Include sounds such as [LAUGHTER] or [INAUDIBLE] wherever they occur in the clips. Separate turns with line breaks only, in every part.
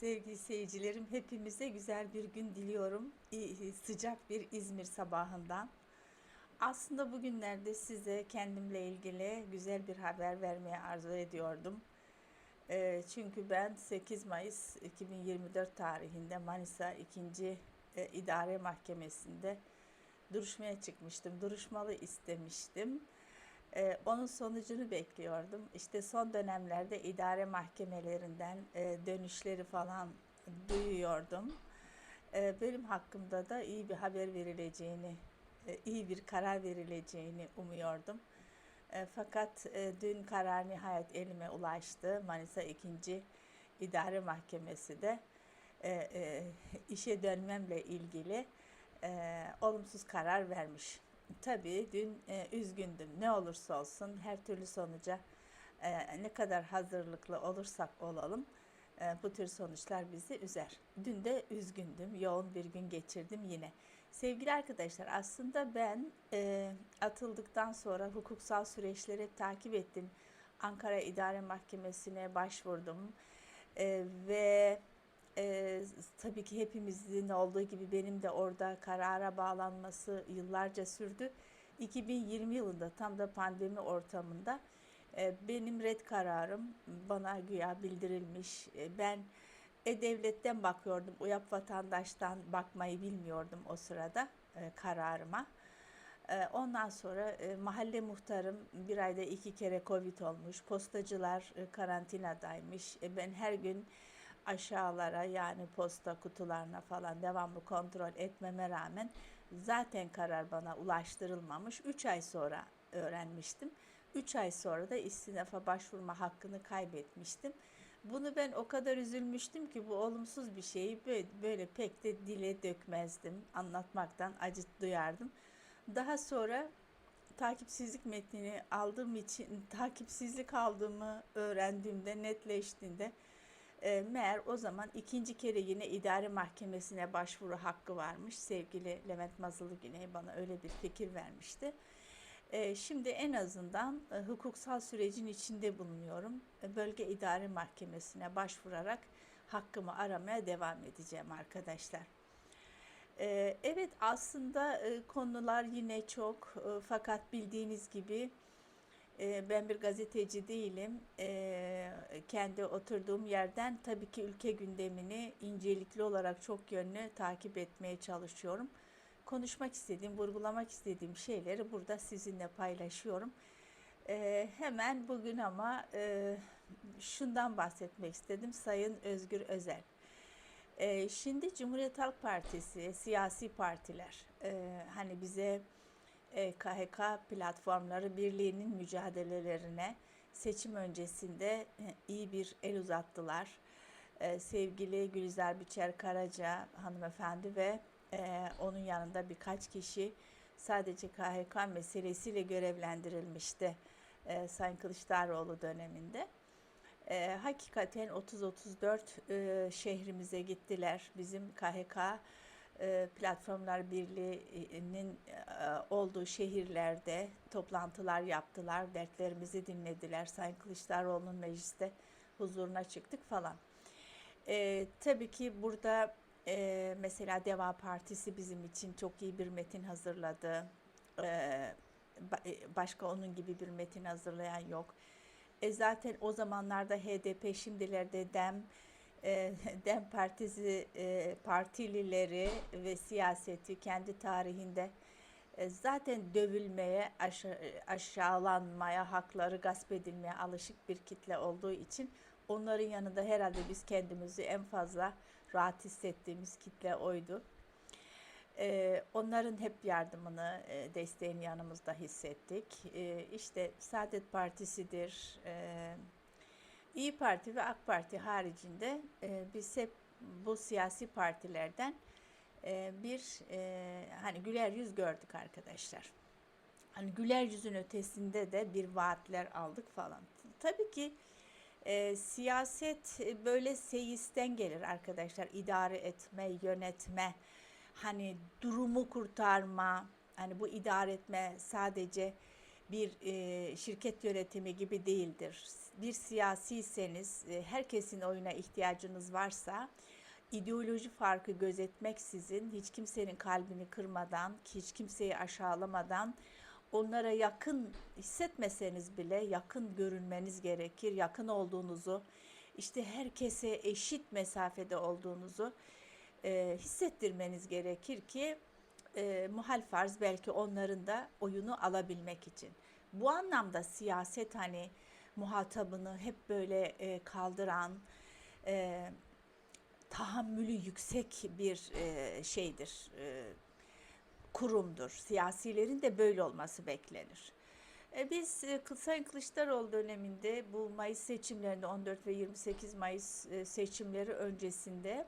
Sevgili seyircilerim, hepimize güzel bir gün diliyorum. İyi- Sıcak bir İzmir sabahından. Aslında bugünlerde size kendimle ilgili güzel bir haber vermeye arzu ediyordum. Eee, çünkü ben 8 Mayıs 2024 tarihinde Manisa 2. e, İdare Mahkemesi'nde duruşmaya çıkmıştım. Duruşmalı istemiştim. Eee, onun sonucunu bekliyordum. İşte son dönemlerde idare mahkemelerinden eee, dönüşleri falan duyuyordum. Eee, benim hakkımda da iyi bir haber verileceğini, e, iyi bir karar verileceğini umuyordum. E, fakat e, dün karar nihayet elime ulaştı. Manisa 2. İdare Mahkemesi de e, e, işe dönmemle ilgili e, olumsuz karar vermiş. Tabii dün e, üzgündüm. Ne olursa olsun her türlü sonuca e, ne kadar hazırlıklı olursak olalım e, bu tür sonuçlar bizi üzer. Dün de üzgündüm. Yoğun bir gün geçirdim yine. Sevgili arkadaşlar aslında ben e, atıldıktan sonra hukuksal süreçleri takip ettim. Ankara İdare Mahkemesi'ne başvurdum. E, ve e, tabii ki hepimizin olduğu gibi benim de orada karara bağlanması yıllarca sürdü. 2020 yılında tam da pandemi ortamında e, benim red kararım bana güya bildirilmiş. E, ben e-Devlet'ten bakıyordum. UYAP vatandaştan bakmayı bilmiyordum o sırada e, kararıma. E, ondan sonra e, mahalle muhtarım bir ayda iki kere Covid olmuş. Postacılar e, karantinadaymış. E, ben her gün aşağılara yani posta kutularına falan devamlı kontrol etmeme rağmen zaten karar bana ulaştırılmamış. 3 ay sonra öğrenmiştim. 3 ay sonra da istinafa başvurma hakkını kaybetmiştim. Bunu ben o kadar üzülmüştüm ki bu olumsuz bir şeyi böyle, böyle pek de dile dökmezdim. Anlatmaktan acıt duyardım. Daha sonra takipsizlik metnini aldığım için takipsizlik aldığımı öğrendiğimde netleştiğinde e, meğer o zaman ikinci kere yine idare mahkemesine başvuru hakkı varmış. Sevgili Levent Mazılı Güney bana öyle bir fikir vermişti. E, şimdi en azından e, hukuksal sürecin içinde bulunuyorum. E, Bölge İdare Mahkemesi'ne başvurarak hakkımı aramaya devam edeceğim arkadaşlar. E, evet aslında e, konular yine çok e, fakat bildiğiniz gibi ben bir gazeteci değilim. Kendi oturduğum yerden tabii ki ülke gündemini incelikli olarak çok yönlü takip etmeye çalışıyorum. Konuşmak istediğim, vurgulamak istediğim şeyleri burada sizinle paylaşıyorum. Hemen bugün ama şundan bahsetmek istedim Sayın Özgür Özel. Şimdi Cumhuriyet Halk Partisi, siyasi partiler hani bize KHK Platformları Birliği'nin mücadelelerine seçim öncesinde e, iyi bir el uzattılar. E, sevgili Gülizar Biçer Karaca hanımefendi ve e, onun yanında birkaç kişi sadece KHK meselesiyle görevlendirilmişti e, Sayın Kılıçdaroğlu döneminde. E, hakikaten 30-34 e, şehrimize gittiler. Bizim KHK e, Platformlar Birliği'nin e, olduğu şehirlerde toplantılar yaptılar, dertlerimizi dinlediler. Sayın Kılıçdaroğlu'nun mecliste huzuruna çıktık falan. E, tabii ki burada e, mesela Deva Partisi bizim için çok iyi bir metin hazırladı. E, e, başka onun gibi bir metin hazırlayan yok. E zaten o zamanlarda HDP, şimdilerde DEM, e, [LAUGHS] DEM Partisi e, partilileri ve siyaseti kendi tarihinde e, zaten dövülmeye, aşa- aşağılanmaya, hakları gasp edilmeye alışık bir kitle olduğu için onların yanında herhalde biz kendimizi en fazla rahat hissettiğimiz kitle oydu. Ee, onların hep yardımını, e, desteğini yanımızda hissettik. Ee, işte Saadet Partisi'dir, e, İyi Parti ve AK Parti haricinde e, biz hep bu siyasi partilerden e, bir e, hani güler yüz gördük arkadaşlar. Hani güler yüzün ötesinde de bir vaatler aldık falan. Tabii ki e, siyaset böyle seyisten gelir arkadaşlar. İdare etme, yönetme, hani durumu kurtarma. Hani bu idare etme sadece bir e, şirket yönetimi gibi değildir. Bir siyasiyseniz, e, herkesin oyuna ihtiyacınız varsa ideoloji farkı gözetmeksizin, hiç kimsenin kalbini kırmadan, hiç kimseyi aşağılamadan onlara yakın hissetmeseniz bile yakın görünmeniz gerekir. Yakın olduğunuzu, işte herkese eşit mesafede olduğunuzu e, hissettirmeniz gerekir ki e, muhal farz belki onların da oyunu alabilmek için. Bu anlamda siyaset hani muhatabını hep böyle e, kaldıran, e, tahammülü yüksek bir e, şeydir, e, kurumdur. Siyasilerin de böyle olması beklenir. E, biz e, Sayın Kılıçdaroğlu döneminde bu Mayıs seçimlerinde 14 ve 28 Mayıs e, seçimleri öncesinde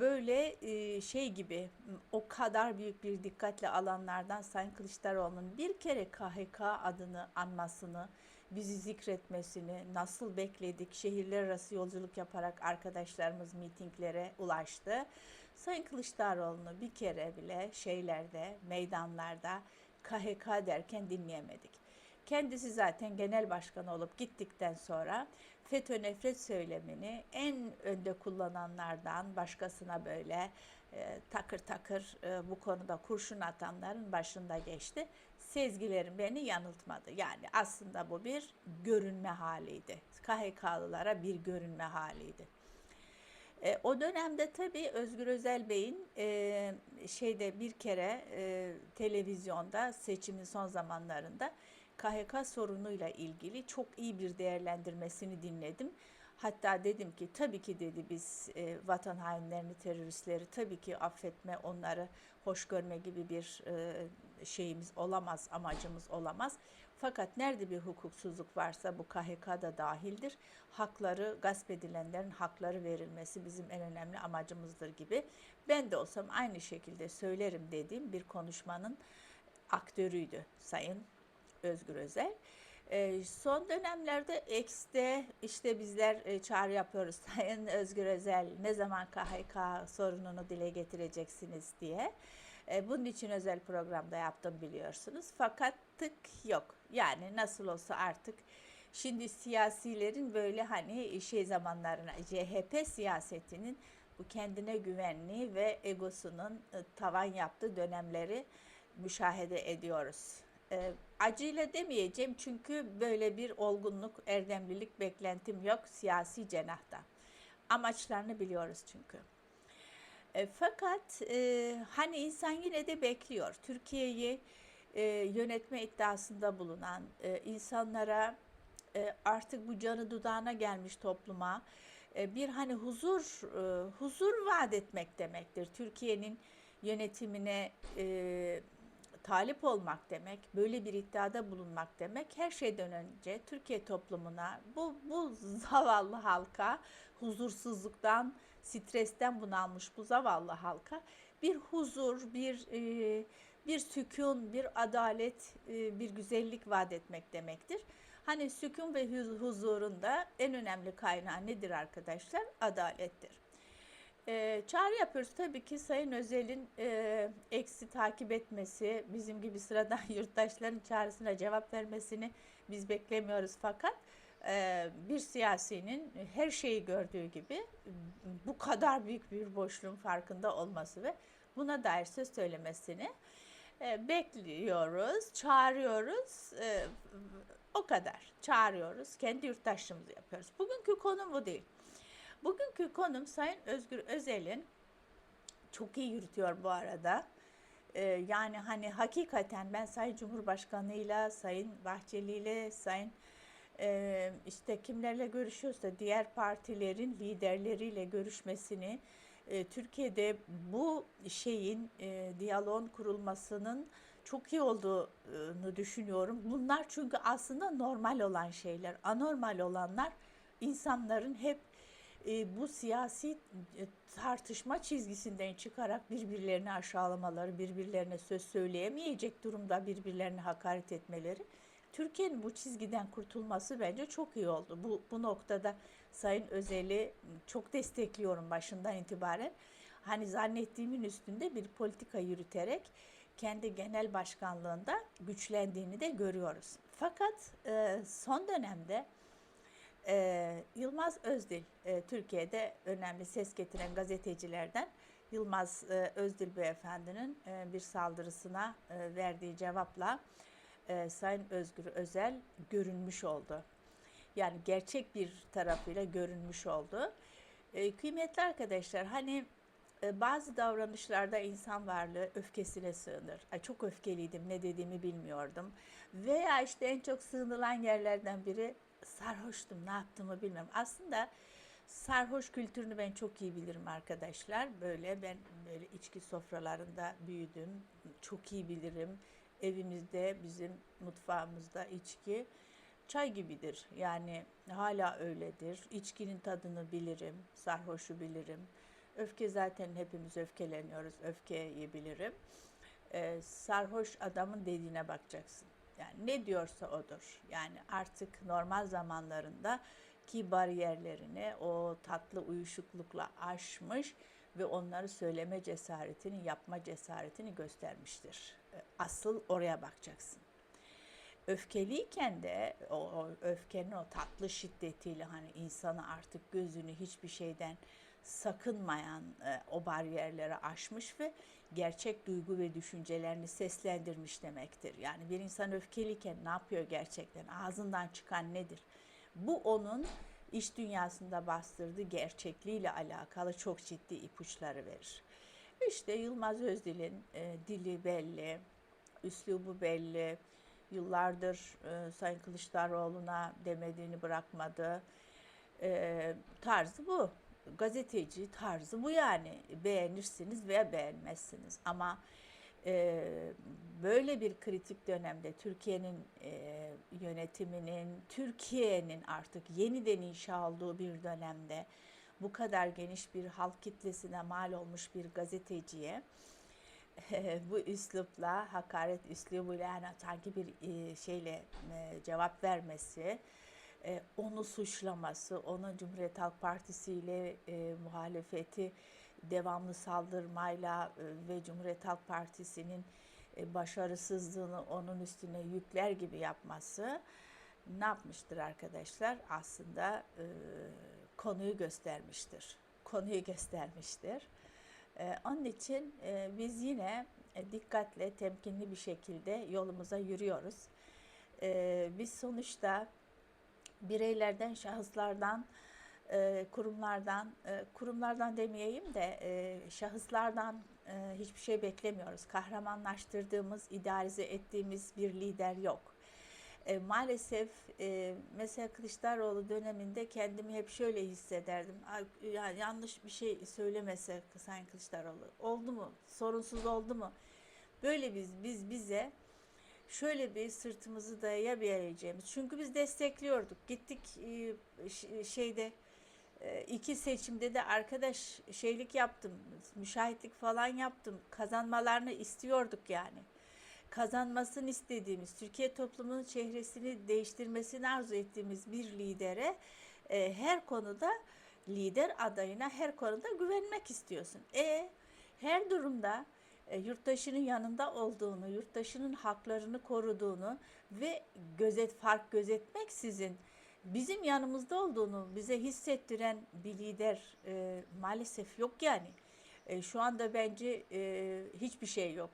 böyle şey gibi o kadar büyük bir dikkatle alanlardan Sayın Kılıçdaroğlu'nun bir kere KHK adını anmasını, bizi zikretmesini, nasıl bekledik, şehirler arası yolculuk yaparak arkadaşlarımız mitinglere ulaştı. Sayın Kılıçdaroğlu'nu bir kere bile şeylerde, meydanlarda KHK derken dinleyemedik. Kendisi zaten genel başkan olup gittikten sonra FETÖ nefret söylemini en önde kullananlardan başkasına böyle e, takır takır e, bu konuda kurşun atanların başında geçti. Sezgilerim beni yanıltmadı. Yani aslında bu bir görünme haliydi. KHK'lılara bir görünme haliydi. E, o dönemde tabii Özgür Özel Bey'in e, şeyde bir kere e, televizyonda seçimin son zamanlarında KHK sorunuyla ilgili çok iyi bir değerlendirmesini dinledim. Hatta dedim ki tabii ki dedi biz e, vatan hainlerini, teröristleri tabii ki affetme, onları hoş görme gibi bir e, şeyimiz olamaz, amacımız olamaz. Fakat nerede bir hukuksuzluk varsa bu KHK da dahildir. Hakları, gasp edilenlerin hakları verilmesi bizim en önemli amacımızdır gibi. Ben de olsam aynı şekilde söylerim dediğim bir konuşmanın aktörüydü Sayın Özgür Özel. E, son dönemlerde X'de işte bizler e, çağrı yapıyoruz [LAUGHS] Sayın Özgür Özel ne zaman KHK sorununu dile getireceksiniz diye. E, bunun için özel programda yaptım biliyorsunuz. Fakat tık yok. Yani nasıl olsa artık şimdi siyasilerin böyle hani şey zamanlarına CHP siyasetinin bu kendine güvenliği ve egosunun e, tavan yaptığı dönemleri müşahede ediyoruz. E, acıyla demeyeceğim çünkü böyle bir olgunluk, erdemlilik beklentim yok siyasi cenahta. Amaçlarını biliyoruz çünkü. E, fakat e, hani insan yine de bekliyor. Türkiye'yi e, yönetme iddiasında bulunan e, insanlara e, artık bu canı dudağına gelmiş topluma e, bir hani huzur e, huzur vaat etmek demektir. Türkiye'nin yönetimine e, talip olmak demek, böyle bir iddiada bulunmak demek her şeyden önce Türkiye toplumuna bu bu [LAUGHS] zavallı halka huzursuzluktan, stresten bunalmış bu zavallı halka bir huzur, bir e, bir sükun, bir adalet, e, bir güzellik vaat etmek demektir. Hani sükun ve huzurun da en önemli kaynağı nedir arkadaşlar? Adalettir. E, çağrı yapıyoruz tabii ki Sayın Özel'in e, eksi takip etmesi, bizim gibi sıradan [LAUGHS] yurttaşların çağrısına cevap vermesini biz beklemiyoruz fakat e, bir siyasinin her şeyi gördüğü gibi bu kadar büyük bir boşluğun farkında olması ve buna dair söz söylemesini e, bekliyoruz, çağırıyoruz. E, o kadar. Çağırıyoruz. Kendi yurttaşlığımızı yapıyoruz. Bugünkü konu bu değil. Bugünkü konum Sayın Özgür Özel'in çok iyi yürütüyor bu arada. Ee, yani hani hakikaten ben Sayın Cumhurbaşkanı'yla, Sayın Bahçeli'yle, Sayın e, işte kimlerle görüşüyorsa diğer partilerin liderleriyle görüşmesini, e, Türkiye'de bu şeyin e, diyaloğun kurulmasının çok iyi olduğunu düşünüyorum. Bunlar çünkü aslında normal olan şeyler. Anormal olanlar insanların hep e, bu siyasi e, tartışma çizgisinden çıkarak birbirlerini aşağılamaları, birbirlerine söz söyleyemeyecek durumda birbirlerine hakaret etmeleri. Türkiye'nin bu çizgiden kurtulması bence çok iyi oldu. Bu, bu noktada Sayın Özel'i çok destekliyorum başından itibaren. Hani zannettiğimin üstünde bir politika yürüterek kendi genel başkanlığında güçlendiğini de görüyoruz. Fakat e, son dönemde e, Yılmaz Özdil, e, Türkiye'de önemli ses getiren gazetecilerden Yılmaz e, Özdil Beyefendinin e, bir saldırısına e, verdiği cevapla e, Sayın Özgür Özel görünmüş oldu. Yani gerçek bir tarafıyla görünmüş oldu. E, kıymetli arkadaşlar hani e, bazı davranışlarda insan varlığı öfkesine sığınır. Ay çok öfkeliydim, ne dediğimi bilmiyordum. Veya işte en çok sığınılan yerlerden biri sarhoştum, ne yaptığımı bilmiyorum. Aslında sarhoş kültürünü ben çok iyi bilirim arkadaşlar. Böyle ben böyle içki sofralarında büyüdüm. Çok iyi bilirim. Evimizde, bizim mutfağımızda içki çay gibidir. Yani hala öyledir. İçkinin tadını bilirim, sarhoşu bilirim. Öfke zaten hepimiz öfkeleniyoruz. Öfkeyi bilirim. Ee, sarhoş adamın dediğine bakacaksın. Yani ne diyorsa odur. Yani artık normal zamanlarında ki bariyerlerini o tatlı uyuşuklukla aşmış ve onları söyleme cesaretini, yapma cesaretini göstermiştir. Ee, Asıl oraya bakacaksın öfkeliyken de o, o öfkenin o tatlı şiddetiyle hani insanı artık gözünü hiçbir şeyden sakınmayan e, o bariyerleri aşmış ve gerçek duygu ve düşüncelerini seslendirmiş demektir. Yani bir insan öfkeliyken ne yapıyor gerçekten? Ağzından çıkan nedir? Bu onun iş dünyasında bastırdığı gerçekliğiyle alakalı çok ciddi ipuçları verir. İşte Yılmaz Özdil'in e, dili belli, üslubu belli, yıllardır e, Sayın Kılıçdaroğlu'na demediğini bırakmadı. E, tarzı bu. Gazeteci tarzı bu yani. Beğenirsiniz veya beğenmezsiniz. Ama e, böyle bir kritik dönemde Türkiye'nin e, yönetiminin, Türkiye'nin artık yeniden inşa olduğu bir dönemde bu kadar geniş bir halk kitlesine mal olmuş bir gazeteciye [LAUGHS] bu üslupla, hakaret üslubuyla yani sanki bir e, şeyle e, cevap vermesi, e, onu suçlaması, onun Cumhuriyet Halk Partisi ile muhalefeti devamlı saldırmayla ve Cumhuriyet Halk Partisi'nin başarısızlığını onun üstüne yükler gibi yapması ne yapmıştır arkadaşlar? Aslında konuyu göstermiştir. Konuyu göstermiştir. Ee, onun için e, biz yine e, dikkatle, temkinli bir şekilde yolumuza yürüyoruz. Ee, biz sonuçta bireylerden, şahıslardan, e, kurumlardan, kurumlardan demeyeyim de şahıslardan hiçbir şey beklemiyoruz. Kahramanlaştırdığımız, idealize ettiğimiz bir lider yok e, maalesef e, mesela Kılıçdaroğlu döneminde kendimi hep şöyle hissederdim. Yani yanlış bir şey söylemese Sayın Kılıçdaroğlu oldu mu? Sorunsuz oldu mu? Böyle biz biz bize şöyle bir sırtımızı dayayabileceğimiz. Çünkü biz destekliyorduk. Gittik e, şeyde e, iki seçimde de arkadaş şeylik yaptım. Müşahitlik falan yaptım. Kazanmalarını istiyorduk yani kazanmasını istediğimiz, Türkiye toplumunun çehresini değiştirmesini arzu ettiğimiz bir lidere e, her konuda lider adayına her konuda güvenmek istiyorsun. E her durumda yurttaşının yanında olduğunu, yurttaşının haklarını koruduğunu ve gözet fark gözetmek sizin bizim yanımızda olduğunu bize hissettiren bir lider e, maalesef yok yani. E, şu anda bence e, hiçbir şey yok.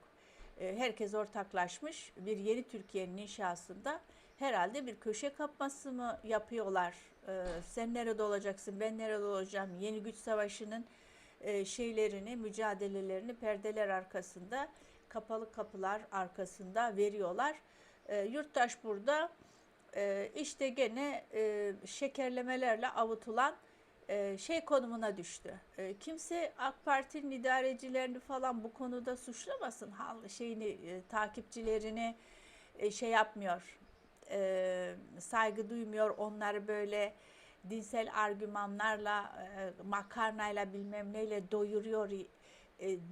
E, herkes ortaklaşmış bir yeni Türkiye'nin inşasında herhalde bir köşe kapması mı yapıyorlar? E, sen nerede olacaksın, ben nerede olacağım? Yeni güç savaşının e, şeylerini, mücadelelerini perdeler arkasında, kapalı kapılar arkasında veriyorlar. Yurttaş burada işte gene şekerlemelerle avutulan e, şey konumuna düştü. E, kimse AK Parti'nin idarecilerini falan bu konuda suçlamasın. Hal şeyini e, takipçilerini şey yapmıyor. saygı duymuyor. Onları böyle dinsel argümanlarla, makarnayla bilmem neyle doyuruyor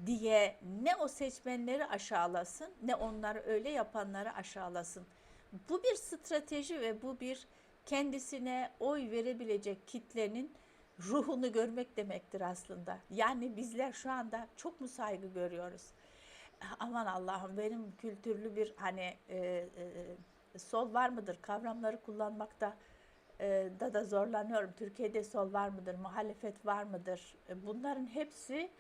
diye ne o seçmenleri aşağılasın ne onları öyle yapanları aşağılasın. Bu bir strateji ve bu bir kendisine oy verebilecek kitlenin ruhunu görmek demektir aslında. Yani bizler şu anda çok mu saygı görüyoruz? aman Allah'ım benim kültürlü bir hani e, e, sol var mıdır kavramları kullanmakta e, da da zorlanıyorum. Türkiye'de sol var mıdır, muhalefet var mıdır? E, bunların hepsi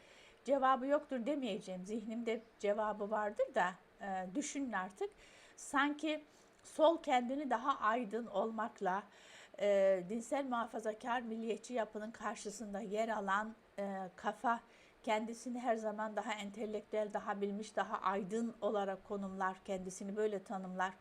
cevabı yoktur demeyeceğim. Zihnimde cevabı vardır da e, düşünün artık. Sanki sol kendini daha aydın olmakla e, dinsel muhafazakar milliyetçi yapının karşısında yer alan e, kafa kendisini her zaman daha entelektüel, daha bilmiş, daha aydın olarak konumlar, kendisini böyle tanımlar.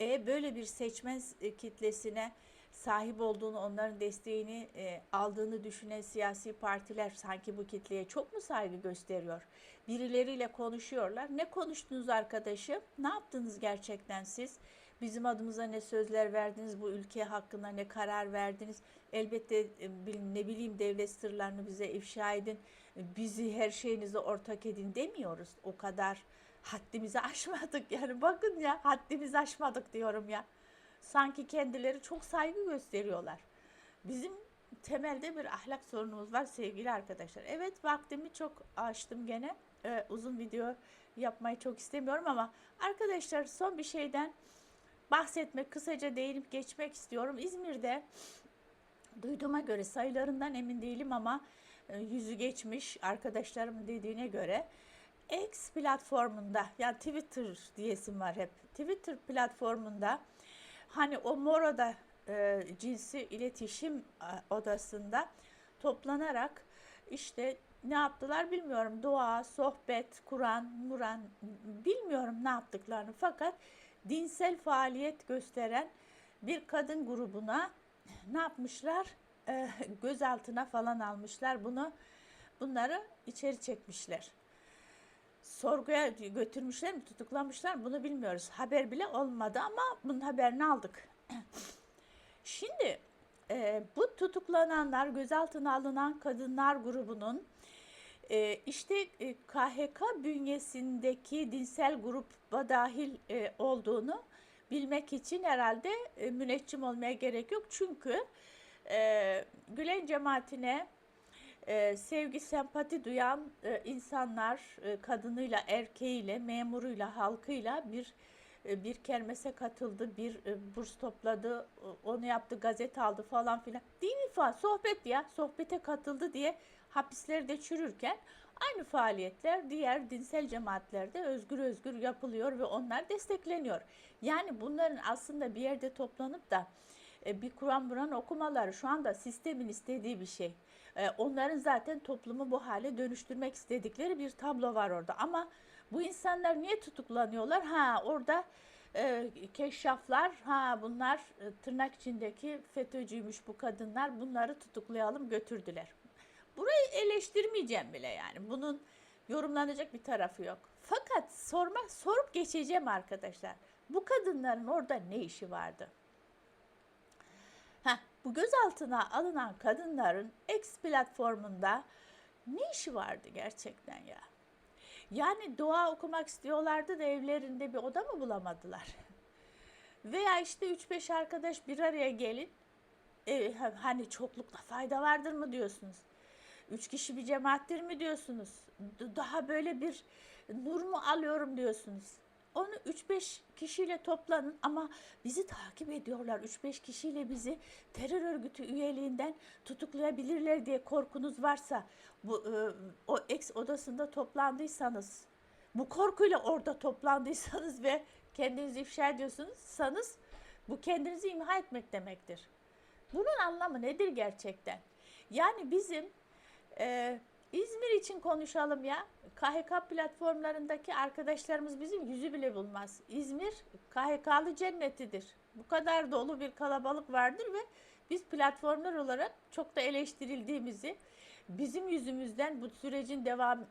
E, böyle bir seçmen e, kitlesine sahip olduğunu, onların desteğini e, aldığını düşünen siyasi partiler sanki bu kitleye çok mu saygı gösteriyor? Birileriyle konuşuyorlar. Ne konuştunuz arkadaşım? Ne yaptınız gerçekten siz? Bizim adımıza ne sözler verdiniz, bu ülke hakkında ne karar verdiniz? Elbette e, ne bileyim devlet sırlarını bize ifşa edin, bizi her şeyinize ortak edin demiyoruz. O kadar haddimizi [LAUGHS] aşmadık yani bakın ya haddimizi aşmadık diyorum ya. Sanki kendileri çok saygı gösteriyorlar. Bizim temelde bir ahlak sorunumuz var sevgili arkadaşlar. Evet vaktimi çok açtım gene. Ee, uzun video yapmayı çok istemiyorum ama arkadaşlar son bir şeyden bahsetmek, kısaca değinip geçmek istiyorum. İzmir'de duyduğuma göre sayılarından emin değilim ama e, yüzü geçmiş arkadaşlarımın dediğine göre X platformunda yani Twitter diyesim var hep. Twitter platformunda hani o Mora'da e, cinsi iletişim e, odasında toplanarak işte ne yaptılar bilmiyorum. Dua, sohbet, Kur'an, Muran bilmiyorum ne yaptıklarını fakat dinsel faaliyet gösteren bir kadın grubuna ne yapmışlar? E, [LAUGHS] gözaltına falan almışlar bunu. Bunları içeri çekmişler. Sorguya götürmüşler mi, tutuklamışlar mı bunu bilmiyoruz. Haber bile olmadı ama bunun haberini aldık. [CLEARS THROAT] Şimdi e, bu tutuklananlar, gözaltına alınan kadınlar grubunun e, işte e, KHK bünyesindeki dinsel gruba dahil e, olduğunu bilmek için herhalde e, müneccim olmaya gerek yok. Çünkü e, Gülen cemaatine e, sevgi, sempati duyan e, insanlar e, kadınıyla, erkeğiyle, memuruyla, halkıyla bir e, bir kermese katıldı, bir e, burs topladı, onu yaptı, gazete aldı falan filan. Dini fa sohbet ya, sohbete katıldı diye hapislerde çürürken aynı faaliyetler diğer dinsel cemaatlerde özgür özgür yapılıyor ve onlar destekleniyor. Yani bunların aslında bir yerde toplanıp da e, bir Kur'an Buran okumaları şu anda sistemin istediği bir şey. E, onların zaten toplumu bu hale dönüştürmek istedikleri bir tablo var orada. Ama bu insanlar niye tutuklanıyorlar? Ha orada e, keşşaflar, ha bunlar e, tırnak içindeki FETÖ'cüymüş bu kadınlar. Bunları tutuklayalım götürdüler. Burayı eleştirmeyeceğim bile yani. Bunun yorumlanacak bir tarafı yok. Fakat sormak sorup geçeceğim arkadaşlar. Bu kadınların orada ne işi vardı? Bu gözaltına alınan kadınların X platformunda ne işi vardı gerçekten ya? Yani dua okumak istiyorlardı da evlerinde bir oda mı bulamadılar? [LAUGHS] Veya işte 3-5 arkadaş bir araya gelin. E, hani çoklukta fayda vardır mı diyorsunuz? Üç kişi bir cemaattir mi diyorsunuz? Daha böyle bir nur mu alıyorum diyorsunuz? Onu 3-5 kişiyle toplanın ama bizi takip ediyorlar. 3-5 kişiyle bizi terör örgütü üyeliğinden tutuklayabilirler diye korkunuz varsa bu e, o ex odasında toplandıysanız bu korkuyla orada toplandıysanız ve kendinizi ifşa ediyorsunuz sanız bu kendinizi imha etmek demektir. Bunun anlamı nedir gerçekten? Yani bizim e, İzmir için konuşalım ya. KHK platformlarındaki arkadaşlarımız bizim yüzü bile bulmaz. İzmir KHK'lı cennetidir. Bu kadar dolu bir kalabalık vardır ve biz platformlar olarak çok da eleştirildiğimizi, bizim yüzümüzden bu sürecin devam,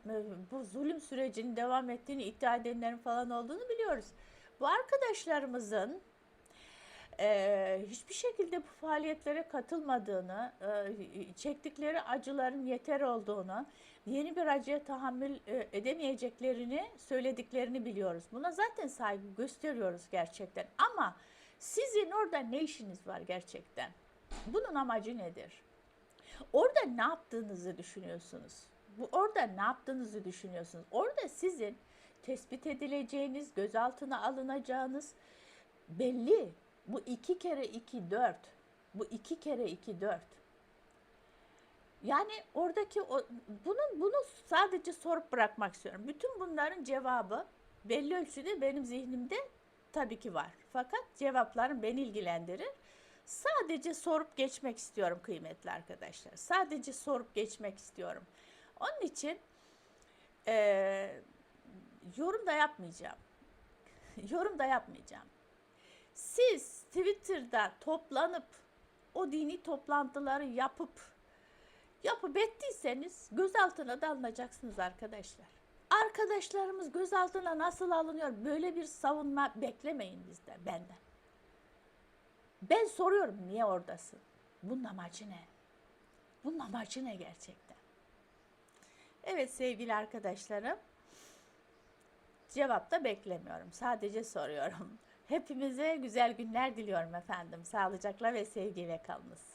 bu zulüm sürecinin devam ettiğini iddia edenlerin falan olduğunu biliyoruz. Bu arkadaşlarımızın e, hiçbir şekilde bu faaliyetlere katılmadığını, e, çektikleri acıların yeter olduğunu, yeni bir acıya tahammül e, edemeyeceklerini söylediklerini biliyoruz. Buna zaten saygı gösteriyoruz gerçekten. Ama sizin orada ne işiniz var gerçekten? Bunun amacı nedir? Orada ne yaptığınızı düşünüyorsunuz? Bu orada ne yaptığınızı düşünüyorsunuz? Orada sizin tespit edileceğiniz, gözaltına alınacağınız belli. Bu iki kere iki dört. Bu iki kere iki dört. Yani oradaki o, bunun bunu sadece sorup bırakmak istiyorum. Bütün bunların cevabı belli ölçüde benim zihnimde tabii ki var. Fakat cevaplarım beni ilgilendirir. Sadece sorup geçmek istiyorum kıymetli arkadaşlar. Sadece sorup geçmek istiyorum. Onun için eee yorum da yapmayacağım. [LAUGHS] yorum da yapmayacağım. Siz Twitter'da toplanıp o dini toplantıları yapıp yapıp ettiyseniz gözaltına da alınacaksınız arkadaşlar. Arkadaşlarımız gözaltına nasıl alınıyor? Böyle bir savunma beklemeyin bizden, benden. Ben soruyorum niye oradasın? Bunun amacı ne? Bunun amacı ne gerçekten? Evet sevgili arkadaşlarım. Cevap da beklemiyorum. Sadece soruyorum. Hepimize güzel günler diliyorum efendim. Sağlıcakla ve sevgiyle kalınız.